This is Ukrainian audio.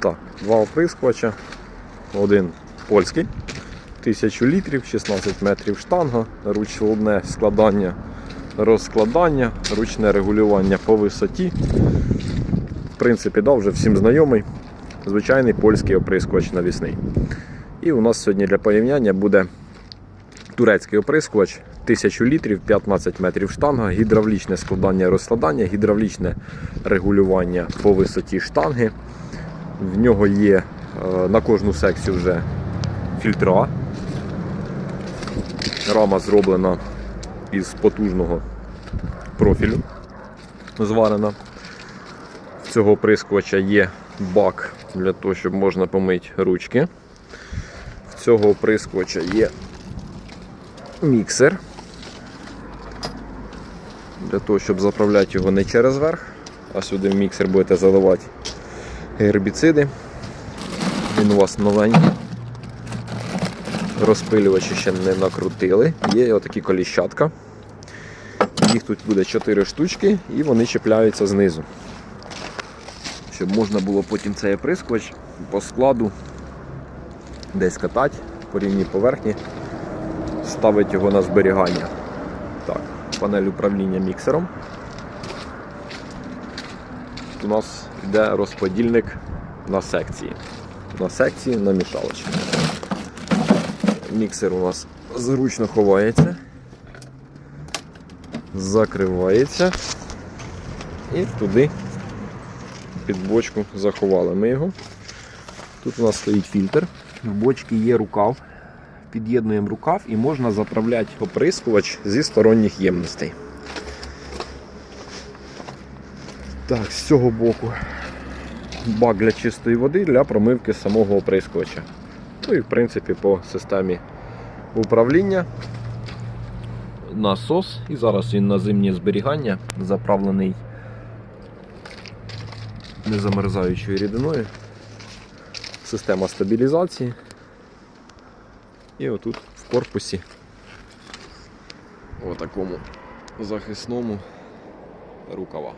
Так, два оприскувача. Один польський, 1000 літрів, 16 метрів штанга, ручне складання, розкладання, ручне регулювання по висоті. В принципі, да, вже всім знайомий. Звичайний польський оприскувач навісний. І у нас сьогодні для порівняння буде турецький оприскувач 1000 літрів, 15 метрів штанга, гідравлічне складання розкладання, гідравлічне регулювання по висоті штанги. В нього є е, на кожну секцію вже фільтра. Рама зроблена із потужного профілю, зварена. В цього оприскувача є бак для того, щоб можна помити ручки. В цього оприскувача є міксер. Для того, щоб заправляти його не через верх, а сюди в міксер будете заливати гербіциди. Він у вас новенький. Розпилювачі ще не накрутили. Є отакі коліщатка. Їх тут буде 4 штучки і вони чіпляються знизу. Щоб можна було потім цей оприскувач по складу десь катати по рівній поверхні, ставити його на зберігання. Так, панель управління міксером. Тут у нас йде розподільник на секції. На секції на мішалочки. Міксер у нас зручно ховається, закривається і туди під бочку заховали ми його. Тут у нас стоїть фільтр. В бочці є рукав. Під'єднуємо рукав і можна заправляти оприскувач зі сторонніх ємностей. Так, з цього боку бак для чистої води для промивки самого оприскувача. Ну і в принципі по системі управління. Насос, і зараз він на зимнє зберігання заправлений незамерзаючою рідиною. Система стабілізації. І отут в корпусі отакому захисному рукава.